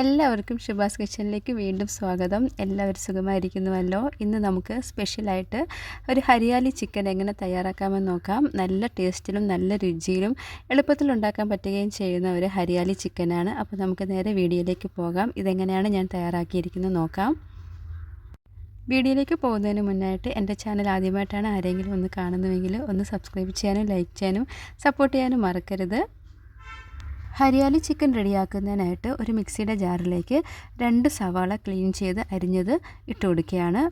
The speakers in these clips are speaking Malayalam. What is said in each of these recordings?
എല്ലാവർക്കും ഷിബാസ് കിച്ചണിലേക്ക് വീണ്ടും സ്വാഗതം. എല്ലാവരും സുഖമായിരിക്കുന്നുവല്ലോ? ഇന്ന് നമുക്ക് സ്പെഷ്യലായിട്ട് ഒരു ഹരിയാലി ചിക്കൻ എങ്ങനെ തയ്യാറാക്കാമെന്ന് നോക്കാം. നല്ല ടേസ്റ്റിലും നല്ല രുചിയിലും എളുപ്പത്തിൽ ഉണ്ടാക്കാൻ പറ്റുകയും ചെയ്യുന്ന ഒരു ഹരിയാലി ചിക്കനാണ്. അപ്പോൾ നമുക്ക് നേരെ വീഡിയോയിലേക്ക് പോകാം. ഇതെങ്ങനെയാണ് ഞാൻ തയ്യാറാക്കിയിരിക്കുന്നത് നോക്കാം. വീഡിയോയിലേക്ക് പോകുന്നതിന് മുന്നായിട്ട് എന്റെ ചാനൽ ആദ്യമായിട്ടാണ് ആരെങ്കിലും ഒന്ന് കാണുന്നുവെങ്കിൽ ഒന്ന് സബ്സ്ക്രൈബ് ചെയ്യാനും ലൈക്ക് ചെയ്യാനും സപ്പോർട്ട് ചെയ്യാനും മറക്കരുത്. ഹരിയാലി ചിക്കൻ റെഡിയാക്കുന്നതിനായിട്ട് ഒരു മിക്സിയുടെ ജാറിലേക്ക് രണ്ട് സവാള ക്ലീൻ ചെയ്ത് അരിഞ്ഞത് ഇട്ട് കൊടുക്കുകയാണ്.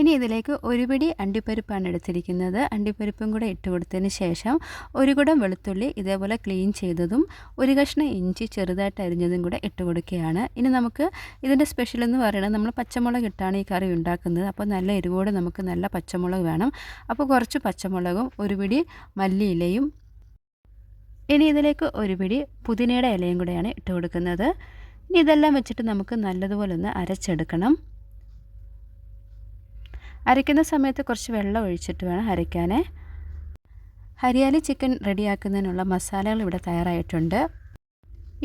ഇനി ഇതിലേക്ക് ഒരു പിടി അണ്ടിപ്പരിപ്പാണ് എടുത്തിരിക്കുന്നത്. അണ്ടിപ്പരിപ്പും കൂടെ ഇട്ട് കൊടുത്തതിന് ശേഷം ഒരു കുടം വെളുത്തുള്ളി ഇതേപോലെ ക്ലീൻ ചെയ്തതും ഒരു കഷ്ണം ഇഞ്ചി ചെറുതായിട്ട് അരിഞ്ഞതും കൂടെ ഇട്ട് കൊടുക്കുകയാണ്. ഇനി നമുക്ക് ഇതിന്റെ സ്പെഷ്യൽ എന്ന് പറയുന്നത് നമ്മൾ പച്ചമുളക് ഇട്ടാണ് ഈ കറി ഉണ്ടാക്കുന്നത്. അപ്പോൾ നല്ല എരിവോടെ നമുക്ക് നല്ല പച്ചമുളക് വേണം. അപ്പോൾ കുറച്ച് പച്ചമുളകും ഒരു പിടി മല്ലിയിലയും ഇനി ഇതിലേക്ക് ഒരു പിടി പുതിനയുടെ ഇലയും കൂടെയാണ് ഇട്ട് കൊടുക്കുന്നത്. ഇനി ഇതെല്ലാം വെച്ചിട്ട് നമുക്ക് നല്ലതുപോലെ ഒന്ന് അരച്ചെടുക്കണം. അരയ്ക്കുന്ന സമയത്ത് കുറച്ച് വെള്ളം ഒഴിച്ചിട്ട് വേണം അരയ്ക്കാൻ ഹരിയാലി ചിക്കൻ റെഡിയാക്കുന്നതിനുള്ള മസാലകൾ ഇവിടെ തയ്യാറായിട്ടുണ്ട്.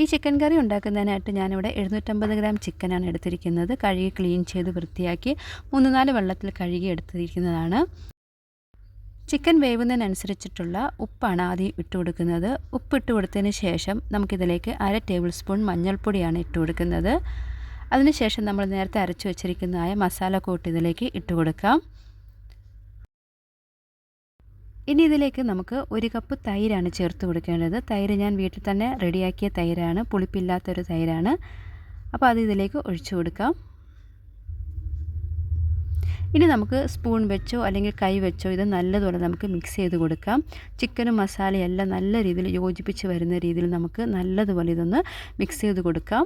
ഈ ചിക്കൻ കറി ഉണ്ടാക്കുന്നതിനായിട്ട് ഞാനിവിടെ എഴുന്നൂറ്റമ്പത് ഗ്രാം ചിക്കനാണ് എടുത്തിരിക്കുന്നത്. കഴുകി ക്ലീൻ ചെയ്ത് വൃത്തിയാക്കി മൂന്ന് നാല് വെള്ളത്തിൽ കഴുകി എടുത്തിരിക്കുന്നതാണ്. ചിക്കൻ വേവുന്നതിനനുസരിച്ചിട്ടുള്ള ഉപ്പാണ് ആദ്യം ഇട്ട് കൊടുക്കുന്നത് ഉപ്പ് ഇട്ട് കൊടുത്തതിന് ശേഷം നമുക്കിതിലേക്ക് അര ടേബിൾ സ്പൂൺ മഞ്ഞൾപ്പൊടിയാണ് ഇട്ട് കൊടുക്കുന്നത്. അതിനുശേഷം നമ്മൾ നേരത്തെ അരച്ചു വച്ചിരിക്കുന്നതായ മസാല കൂട്ട് ഇതിലേക്ക് ഇട്ട് കൊടുക്കാം. ഇനി ഇതിലേക്ക് നമുക്ക് ഒരു കപ്പ് തൈരാണ് ചേർത്ത് കൊടുക്കേണ്ടത്. തൈര് ഞാൻ വീട്ടിൽ തന്നെ റെഡിയാക്കിയ തൈരാണ്. പുളിപ്പില്ലാത്തൊരു തൈരാണ്. അപ്പോൾ അത് ഇതിലേക്ക് ഒഴിച്ചു കൊടുക്കാം. ഇനി നമുക്ക് സ്പൂൺ വെച്ചോ അല്ലെങ്കിൽ കൈ വെച്ചോ ഇത് നല്ലതുപോലെ നമുക്ക് മിക്സ് ചെയ്ത് കൊടുക്കാം. ചിക്കനും മസാലയെല്ലാം നല്ല രീതിയിൽ യോജിപ്പിച്ച് വരുന്ന രീതിയിൽ നമുക്ക് നല്ലതുപോലെ ഇതൊന്ന് മിക്സ് ചെയ്ത് കൊടുക്കാം.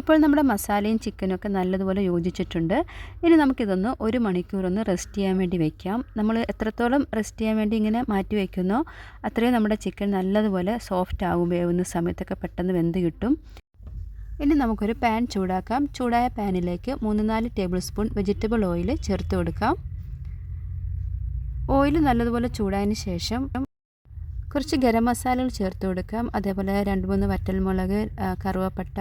ഇപ്പോൾ നമ്മുടെ മസാലയും ചിക്കനും ഒക്കെ നല്ലതുപോലെ യോജിച്ചിട്ടുണ്ട്. ഇനി നമുക്കിതൊന്ന് ഒരു മണിക്കൂറൊന്ന് റെസ്റ്റ് ചെയ്യാൻ വേണ്ടി വെക്കാം. നമ്മൾ എത്രത്തോളം റെസ്റ്റ് ചെയ്യാൻ വേണ്ടി ഇങ്ങനെ മാറ്റി വയ്ക്കുന്നോ അത്രയും നമ്മുടെ ചിക്കൻ നല്ലതുപോലെ സോഫ്റ്റ് ആകും വേവുന്ന സമയത്തൊക്കെ പെട്ടെന്ന് വെന്ത് കിട്ടും. ഇനി നമുക്കൊരു പാൻ ചൂടാക്കാം. ചൂടായ പാനിലേക്ക് മൂന്ന് നാല് ടേബിൾ സ്പൂൺ വെജിറ്റബിൾ ഓയിൽ ചേർത്ത് കൊടുക്കാം. ഓയിൽ നല്ലതുപോലെ ചൂടായതിന് ശേഷം കുറച്ച് ഗരം മസാലകൾ ചേർത്ത് കൊടുക്കാം. അതേപോലെ രണ്ട് മൂന്ന് വറ്റൽമുളക് കറുവപ്പട്ട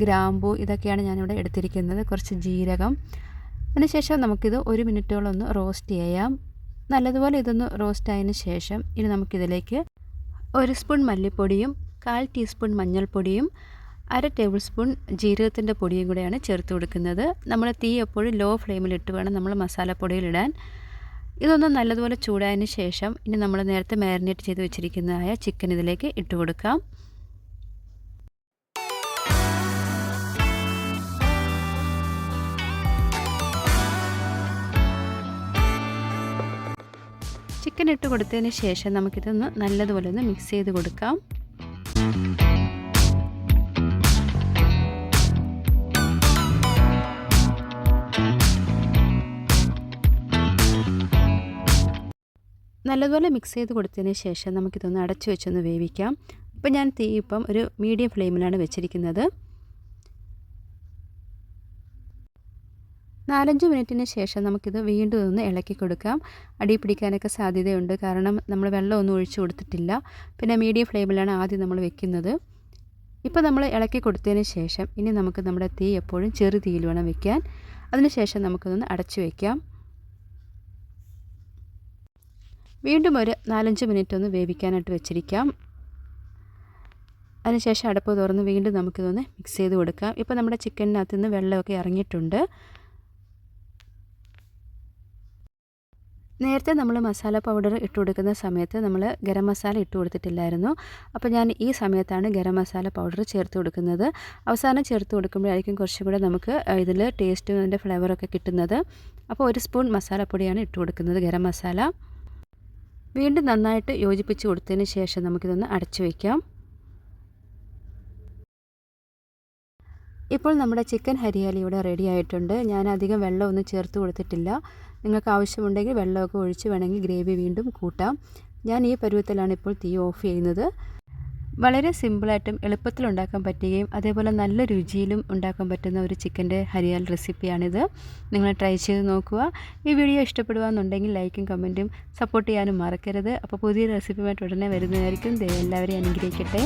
ഗ്രാമ്പു ഇതൊക്കെയാണ് ഞാനിവിടെ എടുത്തിരിക്കുന്നത്. കുറച്ച് ജീരകം. അതിനുശേഷം നമുക്കിത് ഒരു മിനിറ്റോളം ഒന്ന് റോസ്റ്റ് ചെയ്യാം. നല്ലതുപോലെ ഇതൊന്ന് റോസ്റ്റ് ആയതിനു ശേഷം ഇനി നമുക്കിതിലേക്ക് ഒരു സ്പൂൺ മല്ലിപ്പൊടിയും കാൽ ടീസ്പൂൺ മഞ്ഞൾപ്പൊടിയും അര ടേബിൾ സ്പൂൺ ജീരകത്തിന്റെ പൊടിയും കൂടെയാണ് ചേർത്ത് കൊടുക്കുന്നത്. നമ്മൾ തീ എപ്പോഴും ലോ ഫ്ലെയിമിലിട്ട് വേണം നമ്മൾ മസാലപ്പൊടിയിലിടാൻ. ഇതൊന്ന് നല്ലതുപോലെ ചൂടായതിന് ശേഷം ഇനി നമ്മൾ നേരത്തെ മാരിനേറ്റ് ചെയ്ത് വെച്ചിരിക്കുന്നതായ ചിക്കൻ ഇതിലേക്ക് ഇട്ട് കൊടുക്കാം. ചിക്കൻ ഇട്ട് കൊടുത്തതിന് ശേഷം നമുക്കിതൊന്ന് നല്ലതുപോലെ ഒന്ന് മിക്സ് ചെയ്ത് കൊടുക്കാം. നല്ലതുപോലെ മിക്സ് ചെയ്ത് കൊടുത്തതിന് ശേഷം നമുക്കിതൊന്ന് അടച്ചു വെച്ചൊന്ന് വേവിക്കാം. അപ്പോൾ ഞാൻ തീ ഇപ്പം ഒരു മീഡിയം ഫ്ലെയിമിലാണ് വെച്ചിരിക്കുന്നത്. നാലഞ്ച് മിനിറ്റിന് ശേഷം നമുക്കിത് വീണ്ടും ഒന്ന് ഇളക്കി കൊടുക്കാം. അടി പിടിക്കാനൊക്കെ സാധ്യതയുണ്ട്. കാരണം നമ്മൾ വെള്ളമൊന്നും ഒഴിച്ചു കൊടുത്തിട്ടില്ല. പിന്നെ മീഡിയം ഫ്ലെയിമിലാണ് ആദ്യം നമ്മൾ വെക്കുന്നത്. ഇപ്പോൾ നമ്മൾ ഇളക്കി കൊടുത്തതിന് ശേഷം ഇനി നമുക്ക് നമ്മുടെ തീ എപ്പോഴും ചെറു തീയിൽ വേണം വെക്കാൻ. അതിനുശേഷം നമുക്കിതൊന്ന് അടച്ചു വയ്ക്കാം വീണ്ടും ഒരു നാലഞ്ച് മിനിറ്റ് ഒന്ന് വേവിക്കാനായിട്ട് വെച്ചിരിക്കാം. അതിനുശേഷം അടപ്പ് തുറന്ന് വീണ്ടും നമുക്കിതൊന്ന് മിക്സ് ചെയ്ത് കൊടുക്കാം. ഇപ്പോൾ നമ്മുടെ ചിക്കനകത്ത് നിന്ന് വെള്ളമൊക്കെ ഇറങ്ങിയിട്ടുണ്ട്. നേരത്തെ നമ്മൾ മസാല പൗഡർ ഇട്ട് കൊടുക്കുന്ന സമയത്ത് നമ്മൾ ഗരം മസാല ഇട്ട് കൊടുത്തിട്ടില്ലായിരുന്നു. അപ്പോൾ ഞാൻ ഈ സമയത്താണ് ഗരം മസാല പൗഡർ ചേർത്ത് കൊടുക്കുന്നത്. അവസാനം ചേർത്ത് കൊടുക്കുമ്പോഴായിരിക്കും കുറച്ചും കൂടെ നമുക്ക് ഇതിൽ ടേസ്റ്റും അതിന്റെ ഫ്ലേവറൊക്കെ കിട്ടുന്നത്. അപ്പോൾ ഒരു സ്പൂൺ മസാലപ്പൊടിയാണ് ഇട്ട് കൊടുക്കുന്നത് ഗരം മസാല വീണ്ടും നന്നായിട്ട് യോജിപ്പിച്ച് കൊടുത്തതിന് ശേഷം നമുക്കിതൊന്ന് അടച്ചു വയ്ക്കാം. ഇപ്പോൾ നമ്മുടെ ചിക്കൻ ഹരിയാലി ഇവിടെ റെഡി ആയിട്ടുണ്ട്. ഞാൻ അധികം വെള്ളമൊന്നും ചേർത്ത് കൊടുത്തിട്ടില്ല. നിങ്ങൾക്ക് ആവശ്യമുണ്ടെങ്കിൽ വെള്ളമൊക്കെ ഒഴിച്ച് വേണമെങ്കിൽ ഗ്രേവി വീണ്ടും കൂട്ടാം. ഞാൻ ഈ പരുവത്തിലാണ് ഇപ്പോൾ തീ ഓഫ് ചെയ്യുന്നത്. വളരെ സിമ്പിളായിട്ടും എളുപ്പത്തിൽ ഉണ്ടാക്കാൻ പറ്റുകയും അതേപോലെ നല്ല രുചിയിലും ഉണ്ടാക്കാൻ പറ്റുന്ന ഒരു ചിക്കന്റെ ഹരിയാൽ റെസിപ്പിയാണിത്. നിങ്ങൾ ട്രൈ ചെയ്ത് നോക്കുക. ഈ വീഡിയോ ഇഷ്ടപ്പെടുകയെന്നുണ്ടെങ്കിൽ ലൈക്കും കമന്റും സപ്പോർട്ട് ചെയ്യാനും മറക്കരുത്. അപ്പോൾ പുതിയ റെസിപ്പിയുമായിട്ട് ഉടനെ വരുന്നതായിരിക്കും. എല്ലാവരെയും അനുഗ്രഹിക്കട്ടെ.